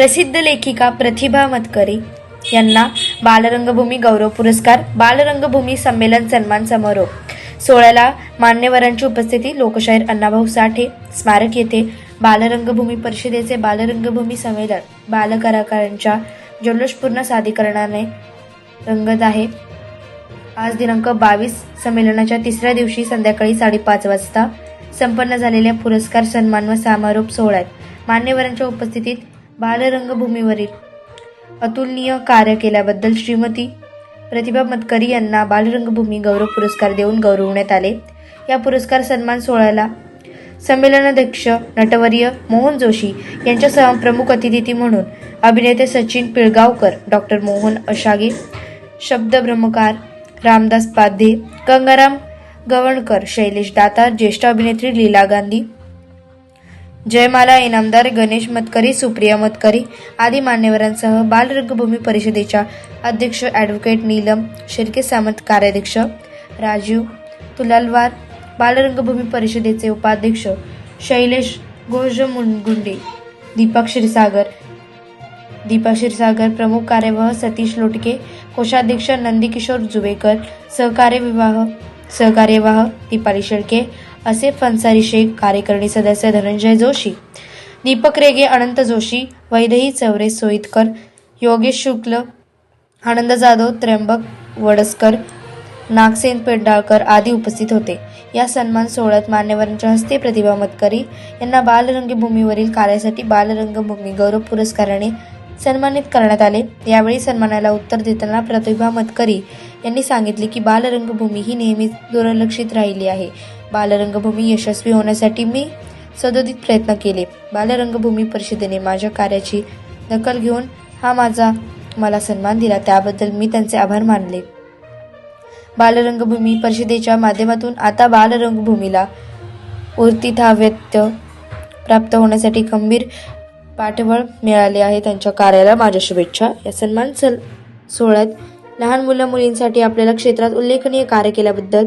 प्रसिद्ध लेखिका प्रतिभा मतकरी यांना बालरंगभूमी गौरव पुरस्कार बालरंगभूमी संमेलन सन्मान समारोह. सोहळ्याला मान्यवरांची उपस्थिती लोकशाहीर अण्णाभाऊ साठे स्मारक येथे बालरंगभूमी परिषदेचे बालरंगभूमी संमेलन बालकलाकारांच्या जल्लोषपूर्ण सादरीकरणाने रंगत आहे. आज दिनांक बावीस संमेलनाच्या तिसऱ्या दिवशी संध्याकाळी साडेपाच वाजता संपन्न झालेल्या पुरस्कार सन्मान व समारोप सोहळ्यात मान्यवरांच्या उपस्थितीत बालरंगभूमीवरील अतुलनीय कार्य केल्याबद्दल श्रीमती प्रतिभा मतकरी यांना बालरंगभूमी गौरव पुरस्कार देऊन गौरवण्यात आले. या पुरस्कार सन्मान सोहळ्याला संमेलनाध्यक्ष नटवर्य मोहन जोशी यांच्यासह प्रमुख अतिथी म्हणून अभिनेते सचिन पिळगावकर डॉक्टर मोहन अशागे शब्द ब्रह्मकार रामदास पाध्ये गंगाराम गवणकर शैलेश दातार ज्येष्ठ अभिनेत्री लीला गांधी जयमाला इनामदार गणेश मतकरी सुप्रिया मतकरी आदी मान्यवरांसह बालरंगभूमी परिषदेच्या अध्यक्ष ॲडव्होकेट नीलम शिर्के सामंत कार्याध्यक्ष राजीव तुलालवार बालरंगभूमी परिषदेचे उपाध्यक्ष शैलेश घोष मुनगुंडे दीपक क्षीरसागर दीपा क्षीरसागर प्रमुख कार्यवाह सतीश लोटके कोषाध्यक्ष नंदकिशोर जुवेकर सहकार्य विवाह सहकार्यवाह दीपाली शेळके असे फन्सारी शेख कार्यकारिणी सदस्य धनंजय जोशी दीपक रेगे अनंत जोशी वैदेही चौरे सोईतकर योगेश शुक्ल आनंद जाधव त्र्यंबक वडसकर नागसेन पेंडाळकर आदी उपस्थित होते. या सन्मान सोहळ्यात मान्यवरांच्या हस्ते प्रतिभा मतकरी यांना बालरंगभूमीवरील कार्यासाठी बालरंगभूमी गौरव पुरस्काराने सन्मानित करण्यात आले. यावेळी सन्मानाला उत्तर देताना प्रतिभा मतकरी यांनी सांगितले की बालरंगभूमी ही नेहमीच दुर्लक्षित राहिली आहे. बालरंगभूमी यशस्वी होण्यासाठी मी सदोदित प्रयत्न केले. बालरंगभूमी परिषदेने माझ्या कार्याची दखल घेऊन हा माझा मला सन्मान दिला. त्याबद्दल मी त्यांचे आभार मानले. बालरंगभूमी परिषदेच्या माध्यमातून आता बालरंगभूमीला उर्तिथाव्यत्य प्राप्त होण्यासाठी खंबीर पाठबळ मिळाले आहे त्यांच्या कार्याला माझ्या शुभेच्छा. या सन्मान सल सोहळ्यात लहान मुलं मुलींसाठी आपल्याला क्षेत्रात उल्लेखनीय कार्य केल्याबद्दल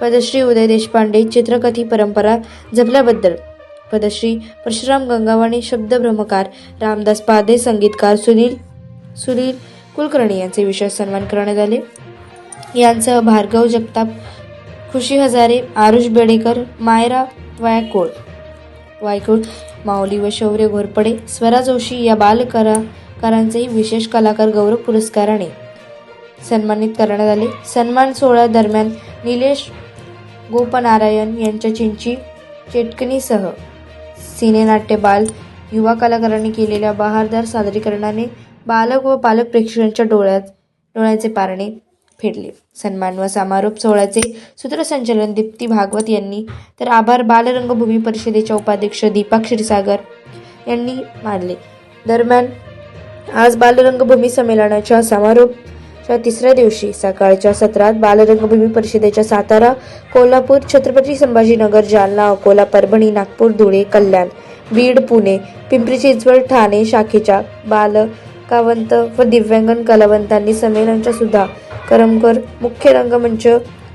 पदश्री उदय देशपांडे चित्रकथी परंपरा जपल्याबद्दल पदश्री परशुराम गंगावाणी शब्दभ्रमकार रामदास पादे संगीतकार सुनील सुनील कुलकर्णी यांचे विशेष सन्मान करण्यात आले. यांसह भार्गव जगताप खुशी हजारे आरुष बेडेकर मायरा वायकोळ वायकुळ माऊली व शौर्य घोरपडे स्वरा जोशी या बालकलाकारांचेही विशेष कलाकार गौरव पुरस्काराने सन्मानित करण्यात आले. सन्मान सोहळ्या दरम्यान निलेश गोपनारायण यांच्या चिंची चेटकणीसह सिनेनाट्य बाल युवा कलाकारांनी केलेल्या बहारदार सादरीकरणाने बालक व पालक प्रेक्षकांच्या डोळ्यात डोळ्यांचे पारणे फेडले. सन्मान व समारोप सोहळ्याचे सूत्रसंचालन दीप्ती भागवत यांनी. तर आभार बालरंगभूमी परिषदेच्या उपाध्यक्ष दीपा क्षीरसागर यांनी मानले. दरम्यान आज बालरंगभूमी संमेलनाच्या समारोपच्या तिसऱ्या दिवशी सकाळच्या सत्रात बालरंगभूमी परिषदेच्या सातारा कोल्हापूर छत्रपती संभाजीनगर जालना अकोला परभणी नागपूर धुळे कल्याण बीड पुणे पिंपरी चिंचवड ठाणे शाखेच्या बाल कावंत व दिव्यांगन कलावंतांनी संमेलनाच्या सुद्धा करमकर मुख्य रंगमंच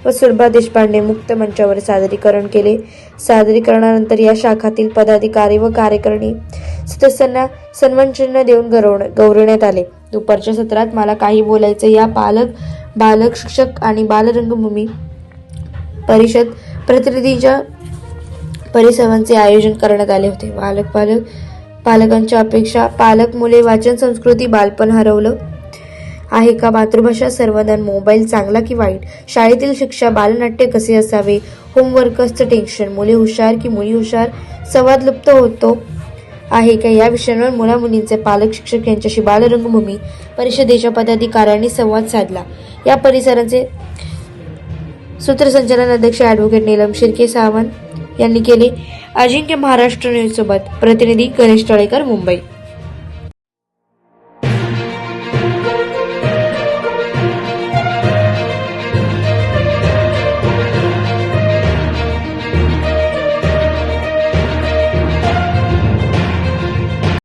व सुलभा देशपांडे मुक्त मंचावर सादरीकरण केले. सादरीकरणानंतर या शाखातील पदाधिकारी व कार्यकारिणी सदस्यांना सन्मानचिन्ह देऊन गौरव गौरवण्यात आले. दुपारच्या सत्रात मला काही बोलायचं या पालक बालक शिक्षक आणि बालरंगभूमी परिषद प्रतिनिधीच्या परिसरांचे आयोजन करण्यात आले होते. बालक पालक पालकांच्या अपेक्षा पालक मुले वाचन संस्कृती बालपण हरवलं. आहे का मातृभाषा? सर्वदान मोबाईल चांगला की वाईट? शाळेतील शिक्षा बालनाट्य कसे असावे? होमवर्कचं टेन्शन मुले हुशार की मुली हुशार? संवाद लुप्त होतो. आहे का या विषयांवर मुलामुलींचे पालक शिक्षक यांच्याशी बालरंगभूमी? परिषदेच्या पदाधिकाऱ्यांनी संवाद साधला. या परिसराचे सूत्रसंचालन अध्यक्ष ॲडव्होकेट नीलम शिर्के सावंत यांनी केले. अजिंक्य महाराष्ट्र न्यूज सोबत प्रतिनिधी गणेश तळेकर मुंबई.